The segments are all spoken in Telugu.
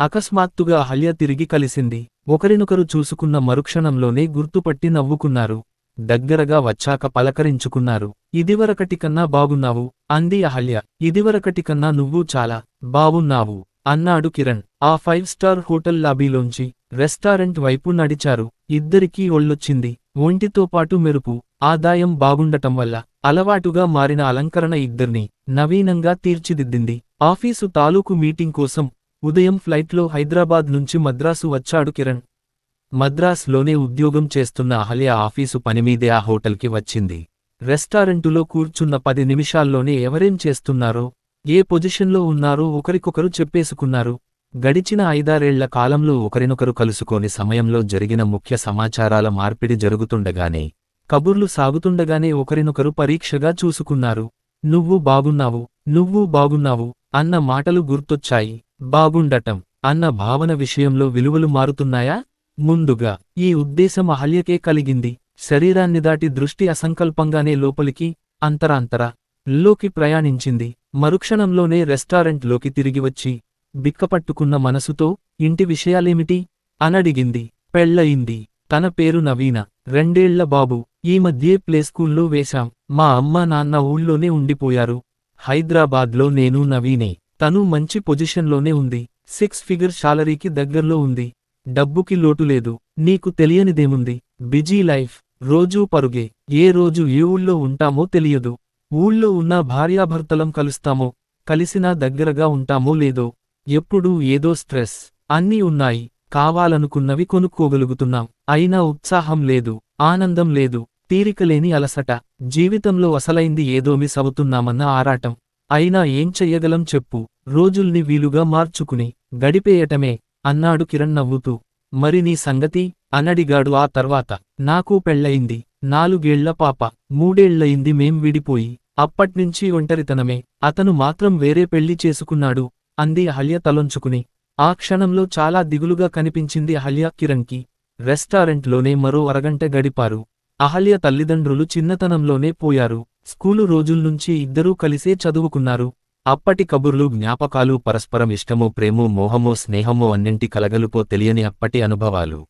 అకస్మాత్తుగా అహల్య తిరిగి కలిసింది. ఒకరినొకరు చూసుకున్న మరుక్షణంలోనే గుర్తుపట్టి నవ్వుకున్నారు. దగ్గరగా వచ్చాక పలకరించుకున్నారు. ఇదివరకటికన్నా బాగున్నావు అంది అహల్య. ఇదివరకటికన్నా నువ్వు చాలా బావున్నావు అన్నాడు కిరణ్. ఆ ఫైవ్ స్టార్ హోటల్ లాబీలోంచి రెస్టారెంట్ వైపు నడిచారు. ఇద్దరికీ ఒళ్ళొచ్చింది. ఒంటితో పాటు మెరుపు ఆదాయం బాగుండటం వల్ల అలవాటుగా మారిన అలంకరణ ఇద్దర్ని నవీనంగా తీర్చిదిద్దింది. ఆఫీసు తాలూకు మీటింగ్ కోసం ఉదయం ఫ్లైట్లో హైదరాబాద్ నుంచి మద్రాసు వచ్చాడు కిరణ్. మద్రాస్లోనే ఉద్యోగం చేస్తున్న అహల్య ఆఫీసు పనిమీదే ఆ హోటల్కి వచ్చింది. రెస్టారెంటులో కూర్చున్న పది నిమిషాల్లోనే ఎవరేం చేస్తున్నారో ఏ పొజిషన్లో ఉన్నారో ఒకరికొకరు చెప్పేసుకున్నారు. గడిచిన ఐదారేళ్ళ కాలంలో ఒకరినొకరు కలుసుకోని సమయంలో జరిగిన ముఖ్య సమాచారాల మార్పిడి జరుగుతుండగానే కబుర్లు సాగుతుండగానే ఒకరినొకరు పరీక్షగా చూసుకున్నారు. నువ్వు బాగున్నావు నువ్వు బాగున్నావు అన్న మాటలు గుర్తొచ్చాయి. బాగుండటం అన్న భావన విషయంలో విలువలు మారుతున్నాయా? ముందుగా ఈ ఉద్దేశం అహల్యకే కలిగింది. శరీరాన్ని దాటి దృష్టి అసంకల్పంగానే లోపలికి అంతరాంతర లోకి ప్రయాణించింది. మరుక్షణంలోనే రెస్టారెంట్లోకి తిరిగివచ్చి బిక్కపట్టుకున్న మనసుతో ఇంటి విషయాలేమిటి? అనడిగింది. పెళ్ళయింది. తన పేరు నవీన. రెండేళ్ళ బాబు. ఈ మధ్యే ప్లే స్కూల్లో వేశాం. మా అమ్మ నాన్న ఊళ్ళోనే ఉండిపోయారు. హైదరాబాద్లో నేను నవీనే. తను మంచి పొజిషన్లోనే ఉంది. సిక్స్ ఫిగర్ శాలరీకి దగ్గర్లో ఉంది. డబ్బుకి లోటు లేదు. నీకు తెలియనిదేముంది? Busy life. రోజూ పరుగే. ఏ రోజు ఏ ఊళ్ళో ఉంటామో తెలియదు. ఊళ్ళో ఉన్న భార్యాభర్తలం కలుస్తామో కలిసినా దగ్గరగా ఉంటామో లేదో ఎప్పుడూ ఏదో స్ట్రెస్ అన్నీ ఉన్నాయి. కావాలనుకున్నవి కొనుక్కోగలుగుతున్నాం. అయినా ఉత్సాహం లేదు. ఆనందం లేదు. తీరికలేని అలసట. జీవితంలో అసలైంది ఏదో మిస్ అవుతున్నామన్న ఆరాటం. అయినా ఏం చెయ్యగలం చెప్పు. రోజుల్ని వీలుగా మార్చుకుని గడిపేయటమే అన్నాడు కిరణ్ నవ్వుతూ. మరి నీ సంగతి? అనడిగాడు ఆ తర్వాత. నాకు పెళ్ళయింది. నాలుగేళ్ళ పాప. మూడేళ్ళయింది మేం విడిపోయి. అప్పట్నుంచి ఒంటరితనమే. అతను మాత్రం వేరే పెళ్ళి చేసుకున్నాడు అంది అహల్య తలొంచుకుని. ఆ క్షణంలో చాలా దిగులుగా కనిపించింది అహల్య కిరణ్కి. రెస్టారెంట్లోనే మరో అరగంట గడిపారు. అహల్య తల్లిదండ్రులు చిన్నతనంలోనే పోయారు. స్కూలు రోజుల్నుంచి ఇద్దరూ కలిసే చదువుకున్నారు. అప్పటి కబుర్లు జ్ఞాపకాలు పరస్పరం ఇష్టమో ప్రేమో మోహమో స్నేహమో అన్నింటి కలగలుపో తెలియని అప్పటి అనుభవాలు.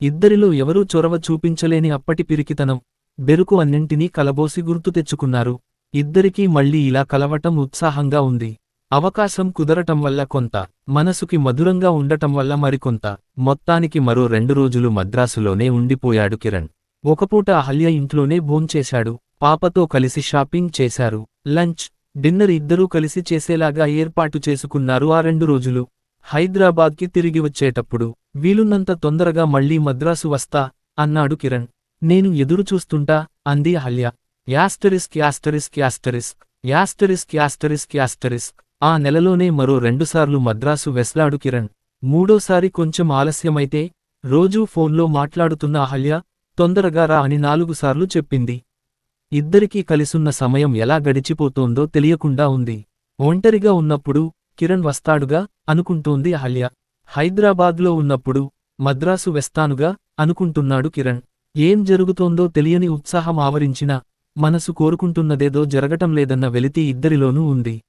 ఇద్దరిలో ఎవరూ చొరవ చూపించలేని అప్పటి పిరికితనం. బెరుకు అన్నింటినీ కలబోసి గుర్తు తెచ్చుకున్నారు. ఇద్దరికీ మళ్ళీ ఇలా కలవటం ఉత్సాహంగా ఉంది. అవకాశం కుదరటం వల్ల కొంత మనసుకి మధురంగా ఉండటం వల్ల మరికొంత. మొత్తానికి మరో రెండు రోజులు మద్రాసులోనే ఉండిపోయాడు కిరణ్. ఒకపూట అహల్య ఇంట్లోనే భోంచేశాడు. పాపతో కలిసి షాపింగ్ చేశారు. లంచ్ డిన్నర్ ఇద్దరూ కలిసి చేసేలాగా ఏర్పాటు చేసుకున్నారు ఆ రెండు రోజులు. హైదరాబాద్కి తిరిగి వచ్చేటప్పుడు వీలున్నంత తొందరగా మళ్ళీ మద్రాసు వస్తా అన్నాడు కిరణ్. నేను ఎదురు చూస్తుంటా అంది Ahalya. Asterisk asterisk asterisk asterisk asterisk asterisk. ఆ నెలలోనే మరో రెండుసార్లు మద్రాసు వెస్లాడు కిరణ్. మూడోసారి కొంచెం ఆలస్యమైతే రోజూ ఫోన్లో మాట్లాడుతున్న అహల్య తొందరగా రా అని నాలుగుసార్లు చెప్పింది. ఇద్దరికీ కలిసున్న సమయం ఎలా గడిచిపోతోందో తెలియకుండా ఉంది. ఒంటరిగా ఉన్నప్పుడు కిరణ్ వస్తాడుగా అనుకుంటోంది అహల్య. హైదరాబాద్లో ఉన్నప్పుడు మద్రాసు వెస్తానుగా అనుకుంటున్నాడు కిరణ్. ఏం జరుగుతోందో తెలియని ఉత్సాహం ఆవరించిన మనసు కోరుకుంటున్నదేదో జరగటం లేదన్న వెలితి ఇద్దరిలోనూ ఉంది.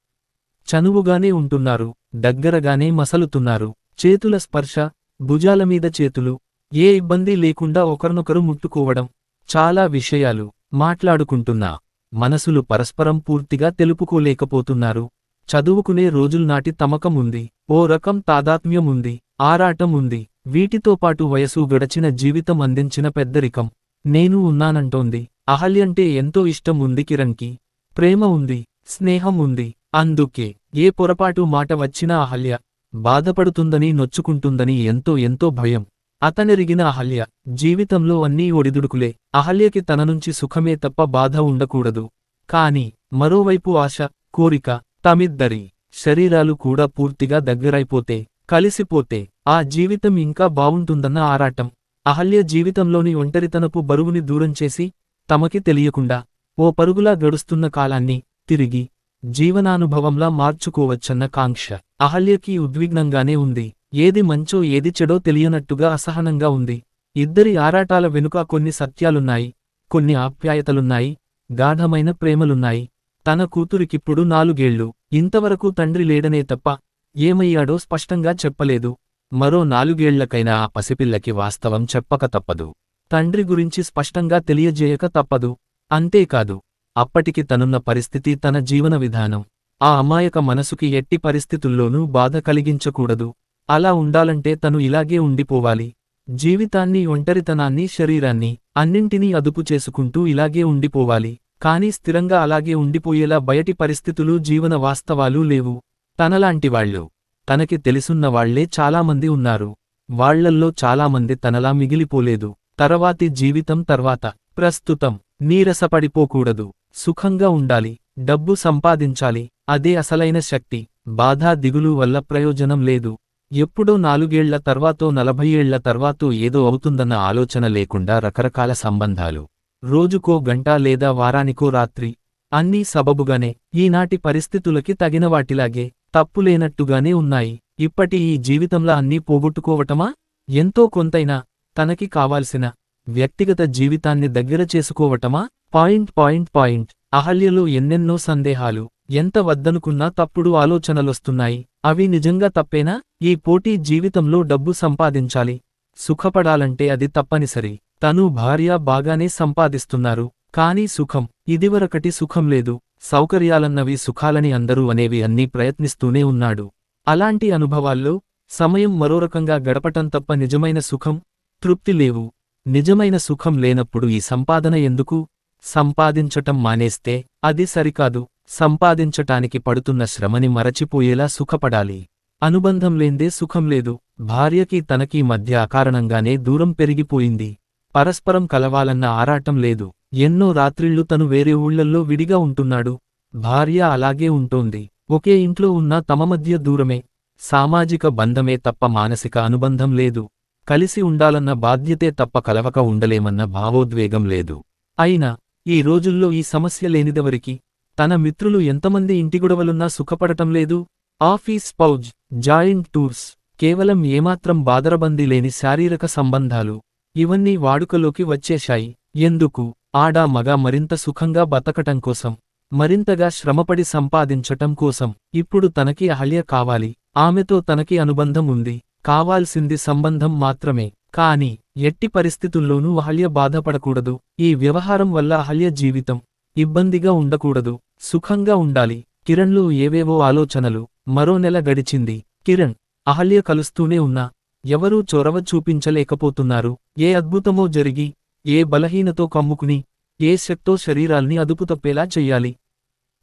చనువుగానే ఉంటున్నారు దగ్గరగానే మసలుతున్నారు. చేతుల స్పర్శ భుజాలమీద చేతులు. ఏ ఇబ్బంది లేకుండా ఒకరినొకరు ముట్టుకోవడం చాలా విషయాలు. మాట్లాడుకుంటున్నా. మనసులు పరస్పరం పూర్తిగా తెలుపుకోలేకపోతున్నారు. చదువుకునే రోజుల్నాటి తమకం ఉంది ఓ రకం తాదాత్మ్యం ఉంది ఆరాటం ఉంది వీటితో పాటు వయసు గడచిన జీవితం అందించిన పెద్దరికం. నేను ఉన్నానంటోంది. అహల్యంటే ఎంతో ఇష్టం ఉంది కిరణ్కి. ప్రేమ ఉంది స్నేహం ఉంది అందుకే ఏ పొరపాటు మాట వచ్చినా అహల్య బాధపడుతుందని నొచ్చుకుంటుందని ఎంతో ఎంతో భయం. అతనెరిగిన అహల్య జీవితంలో అన్నీ ఒడిదుడుకులే. అహల్యకి తన నుంచి సుఖమే తప్ప బాధ ఉండకూడదు. కాని మరోవైపు ఆశ కోరిక తమిద్దరి శరీరాలు కూడా పూర్తిగా దగ్గరైపోతే కలిసిపోతే ఆ జీవితం ఇంకా బావుంటుందన్న ఆరాటం. అహల్య జీవితంలోని ఒంటరితనపు బరువుని దూరం చేసి తమకి తెలియకుండా ఓ పరుగులా గడుస్తున్న కాలాన్ని తిరిగి జీవనానుభవంలా మార్చుకోవచ్చన్న కాంక్ష అహల్యకి ఉద్విగ్నంగానే ఉంది. ఏది మంచో ఏది చెడో తెలియనట్టుగా అసహనంగా ఉంది. ఇద్దరి ఆరాటాల వెనుక కొన్ని సత్యాలున్నాయి కొన్ని ఆప్యాయతలున్నాయి గాఢమైన ప్రేమలున్నాయి. తన కూతురికిప్పుడు నాలుగేళ్ళు. ఇంతవరకు తండ్రి లేడనే తప్ప ఏమయ్యాడో స్పష్టంగా చెప్పలేదు. మరో నాలుగేళ్ళకైనా ఆ పసిపిల్లకి వాస్తవం చెప్పక తప్పదు. తండ్రి గురించి స్పష్టంగా తెలియజేయక తప్పదు. అంతేకాదు అప్పటికి తనున్న పరిస్థితి తన జీవన విధానం. ఆ అమాయక మనసుకి ఎట్టి పరిస్థితుల్లోనూ బాధ కలిగించకూడదు. అలా ఉండాలంటే తను ఇలాగే ఉండిపోవాలి. జీవితాన్ని ఒంటరితనాన్ని శరీరాన్ని అన్నింటినీ అదుపు చేసుకుంటూ ఇలాగే ఉండిపోవాలి. కానీ స్థిరంగా అలాగే ఉండిపోయేలా బయటి పరిస్థితులు జీవన వాస్తవాలు లేవు. తనలాంటివాళ్ళు తనకి తెలుసున్నవాళ్ళే చాలామంది ఉన్నారు. వాళ్ళల్లో చాలామంది తనలా మిగిలిపోలేదు. తర్వాతి జీవితం తర్వాత. ప్రస్తుతం నీరసపడిపోకూడదు. సుఖంగా ఉండాలి. డబ్బు సంపాదించాలి. అదే అసలైన శక్తి. బాధా దిగులు వల్ల ప్రయోజనం లేదు. ఎప్పుడో నాలుగేళ్ళ తర్వాతో నలభై ఏళ్ళ తర్వాతో ఏదో అవుతుందన్న ఆలోచన లేకుండా రకరకాల సంబంధాలు. రోజుకో గంట లేదా వారానికో రాత్రి అన్నీ సబబుగానే ఈనాటి పరిస్థితులకి తగినవాటిలాగే తప్పులేనట్టుగానే ఉన్నాయి. ఇప్పటి ఈ జీవితంలో అన్నీ పోగొట్టుకోవటమా? ఎంతో కొంతైనా తనకి కావాల్సిన వ్యక్తిగత జీవితాన్ని దగ్గర చేసుకోవటమా? Point point point. అహల్యలో ఎన్నెన్నో సందేహాలు. ఎంత వద్దనుకున్నా తప్పుడు ఆలోచనలొస్తున్నాయి. అవి నిజంగా తప్పేనా? ఈ పోటీ జీవితంలో డబ్బు సంపాదించాలి. సుఖపడాలంటే అది తప్పనిసరి. తను భార్య బాగానే సంపాదిస్తున్నారు. కానీ సుఖం ఇదివరకటి సుఖం లేదు. సౌకర్యాలన్నవి సుఖాలని అందరూ అనేవి అన్నీ ప్రయత్నిస్తూనే ఉన్నాడు. అలాంటి అనుభవాల్లో సమయం మరోరకంగా గడపటం తప్ప నిజమైన సుఖం తృప్తి లేవు. నిజమైన సుఖం లేనప్పుడు ఈ సంపాదన ఎందుకు? సంపాదించటం మానేస్తే అది సరికాదు. సంపాదించటానికి పడుతున్న శ్రమని మరచిపోయేలా సుఖపడాలి. అనుబంధం లేందే సుఖం లేదు. భార్యకి తనకీ మధ్య అకారణంగానే దూరం పెరిగిపోయింది. పరస్పరం కలవాలన్న ఆరాటం లేదు. ఎన్నో రాత్రిళ్ళు తను వేరే ఊళ్ళల్లో విడిగా ఉంటున్నాడు. భార్య అలాగే ఉంటోంది. ఒకే ఇంట్లో ఉన్నా తమ మధ్య దూరమే. సామాజిక బంధమే తప్ప మానసిక అనుబంధం లేదు. కలిసి ఉండాలన్న బాధ్యతే తప్ప కలవక ఉండలేమన్న భావోద్వేగం లేదు. అయినా ఈ రోజుల్లో ఈ సమస్య లేనిదెవరికి తన మిత్రులు ఎంతమంది ఇంటిగొడవలున్నా సుఖపడటం లేదు? ఆఫీస్ పౌజ్ జాయింట్ టూర్స్ కేవలం ఏమాత్రం బాదరబందీ లేని శారీరక సంబంధాలు. ఇవన్నీ వాడుకలోకి వచ్చేశాయి. ఎందుకు? ఆడా మగ మరింత సుఖంగా బతకటం కోసం మరింతగా శ్రమపడి సంపాదించటం కోసం. ఇప్పుడు తనకి అహల్య కావాలి. ఆమెతో తనకి అనుబంధం ఉంది. కావాల్సింది సంబంధం మాత్రమే. కాని ఎట్టి పరిస్థితుల్లోనూ అహల్య బాధపడకూడదు. ఈ వ్యవహారం వల్ల అహల్య జీవితం ఇబ్బందిగా ఉండకూడదు. సుఖంగా ఉండాలి. కిరణ్లో ఏవేవో ఆలోచనలు. మరో నెల గడిచింది. కిరణ్ అహల్య కలుస్తూనే ఉన్నా. ఎవరూ చొరవ చూపించలేకపోతున్నారు. ఏ అద్భుతమో జరిగి ఏ బలహీనతో కమ్ముకుని ఏ శక్తో శరీరాల్ని అదుపు తప్పేలా చెయ్యాలి.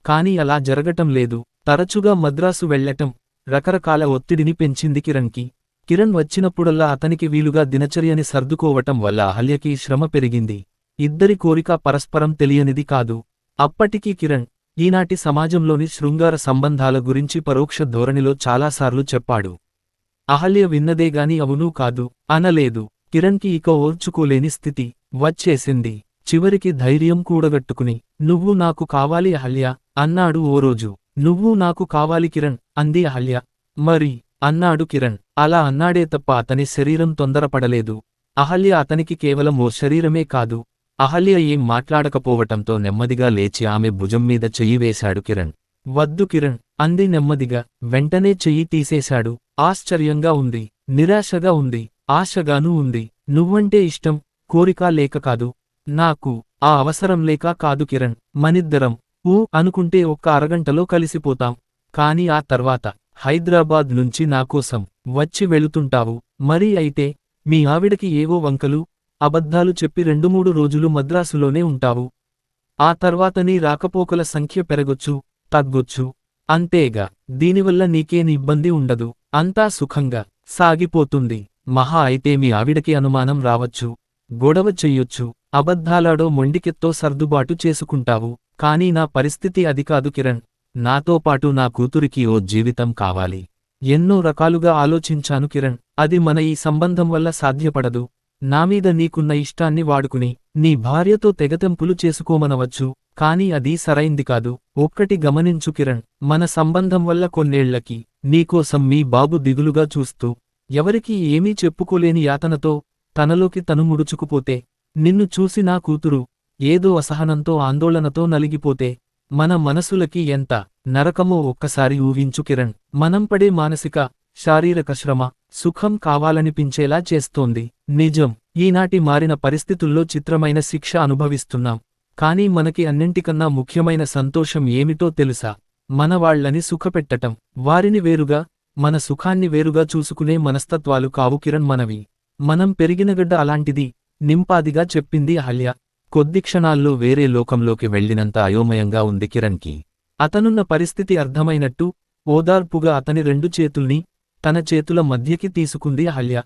కాని అలా జరగటం లేదు. తరచుగా మద్రాసు వెళ్ళటం రకరకాల ఒత్తిడిని పెంచింది కిరణ్కి. కిరణ్ వచ్చినప్పుడల్లా అతనికి వీలుగా దినచర్యని సర్దుకోవటం వల్ల అహల్యకి శ్రమ పెరిగింది. ఇద్దరి కోరిక పరస్పరం తెలియనిది కాదు. అప్పటికీ కిరణ్ ఈనాటి సమాజంలోని శృంగార సంబంధాల గురించి పరోక్ష ధోరణిలో చాలాసార్లు చెప్పాడు. అహల్య విన్నదేగాని అవునూ కాదు అనలేదు. కిరణ్కి ఇక ఓర్చుకోలేని స్థితి వచ్చేసింది. చివరికి ధైర్యం కూడగట్టుకుని నువ్వు నాకు కావాలి అహల్య అన్నాడు ఓ రోజు. నువ్వు నాకు కావాలి కిరణ్ అంది అహల్య. మరి అన్నాడు కిరణ్. అలా అన్నాడే తప్ప అతని శరీరం తొందరపడలేదు. అహల్య అతనికి కేవలం ఓ శరీరమే కాదు అహల్య ఏం మాట్లాడకపోవటంతో నెమ్మదిగా లేచి ఆమె భుజం మీద చెయ్యి వేశాడు కిరణ్. వద్దు కిరణ్ అంది నెమ్మదిగా. వెంటనే చెయ్యి తీసేశాడు. ఆశ్చర్యంగా ఉంది నిరాశగా ఉంది ఆశగానూ ఉంది. నువ్వంటే ఇష్టం కోరిక లేక కాదు. నాకు ఆ అవసరం లేక కాదు కిరణ్ మనిద్దరం. ఊ అనుకుంటే ఒక్క అరగంటలో కలిసిపోతాం. కాని ఆ తర్వాత హైదరాబాద్ నుంచి నాకోసం వచ్చి వెళుతుంటావు. మరి అయితే మీ ఆవిడకి ఏవో వంకలు అబద్ధాలు చెప్పి రెండు మూడు రోజులు మద్రాసులోనే ఉంటావు. ఆ తర్వాత నీ రాకపోకల సంఖ్య పెరగొచ్చు తగ్గొచ్చు. అంతేగా దీనివల్ల నీకేని ఇబ్బంది ఉండదు. అంతా సుఖంగా సాగిపోతుంది. మహా అయితే మీ ఆవిడకి అనుమానం రావచ్చు గొడవ చెయ్యొచ్చు అబద్ధాలాడో మొండికెత్తో సర్దుబాటు చేసుకుంటావు. కానీ నా పరిస్థితి అది కాదు కిరణ్. నాతో పాటు నా కూతురికి ఓ జీవితం కావాలి. ఎన్నో రకాలుగా ఆలోచించాను కిరణ్. అది మన ఈ సంబంధం వల్ల సాధ్యపడదు. నామీద నీకున్న ఇష్టాన్ని వాడుకుని నీ భార్యతో తెగతెంపులు చేసుకోమనవచ్చు కాని అది సరైంది కాదు. ఒక్కటి గమనించు కిరణ్ మన సంబంధం వల్ల కొన్నేళ్ళకి నీకోసం మీ బాబు దిగులుగా చూస్తూ ఎవరికీ ఏమీ చెప్పుకోలేని యాతనతో తనలోకి తను ముడుచుకుపోతే నిన్ను చూసి నా కూతురు ఏదో అసహనంతో ఆందోళనతో నలిగిపోతే మన మనసులకి ఎంత నరకమో ఒక్కసారి ఊహించు కిరణ్. మనం పడే మానసిక శారీరక శ్రమ సుఖం కావాలనిపించేలా చేస్తోంది. నిజం ఈనాటి మారిన పరిస్థితుల్లో చిత్రమైన శిక్ష అనుభవిస్తున్నాం. కానీ మనకి అన్నింటికన్నా ముఖ్యమైన సంతోషం ఏమిటో తెలుసా? మనవాళ్ళని సుఖపెట్టటం. వారిని వేరుగా మన సుఖాన్ని వేరుగా చూసుకునే మనస్తత్వాలు కావు కిరణ్ మనవి. మనం పెరిగినగడ్డ అలాంటిది నింపాదిగా చెప్పింది అహల్య. కొద్ది క్షణాల్లో వేరే లోకంలోకి వెళ్ళినంత అయోమయంగా ఉంది కిరణ్కి. అతనున్న పరిస్థితి అర్థమైనట్టు ఓదార్పుగా అతని రెండు చేతుల్ని తన చేతుల మధ్యకి తీసుకుంది అహల్య.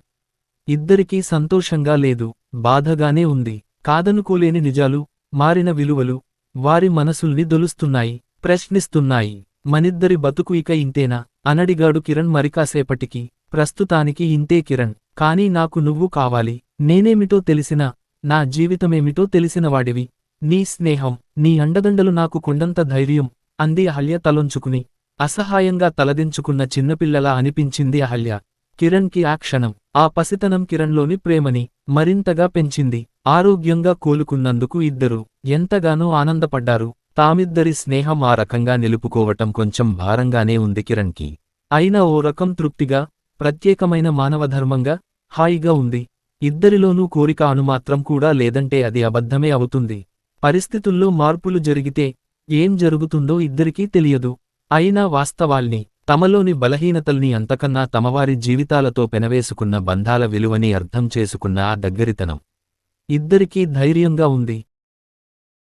ఇద్దరికీ సంతోషంగా లేదు బాధగానే ఉంది. కాదనుకోలేని నిజాలు మారిన విలువలు వారి మనసుల్ని దొలుస్తున్నాయి ప్రశ్నిస్తున్నాయి. మనిద్దరి బతుకు ఇక ఇంతేనా? అనడిగాడు కిరణ్ మరికాసేపటికి. ప్రస్తుతానికి ఇంతే కిరణ్. కానీ నాకు నువ్వు కావాలి. నేనేమిటో తెలిసినా నా జీవితమేమిటో తెలిసినవాడివి నీ స్నేహం నీ అండదండలు నాకు కొండంత ధైర్యం అంది అహల్య తలొంచుకుని. అసహాయంగా తలదించుకున్న చిన్నపిల్లలా అనిపించింది అహల్య. కిరణ్కి ఆ క్షణం ఆ పసితనం కిరణ్లోని ప్రేమని మరింతగా పెంచింది. ఆరోగ్యంగా కోలుకున్నందుకు ఇద్దరూ ఎంతగానో ఆనందపడ్డారు. తామిద్దరి స్నేహం ఆ రకంగా నిలుపుకోవటం కొంచెం భారంగానే ఉంది కిరణ్కి. అయినా ఓ రకం తృప్తిగా ప్రత్యేకమైన మానవధర్మంగా హాయిగా ఉంది. ఇద్దరిలోనూ కోరిక అనుమాత్రం కూడా లేదంటే అది అబద్ధమే అవుతుంది. పరిస్థితుల్లో మార్పులు జరిగితే ఏం జరుగుతుందో ఇద్దరికీ తెలియదు. అయినా వాస్తవాల్ని తమలోని బలహీనతల్ని అంతకన్నా తమవారి జీవితాలతో పెనవేసుకున్న బంధాల విలువని అర్థం చేసుకున్న ఆ దగ్గరితనం. ఇద్దరికీ ధైర్యంగా ఉంది.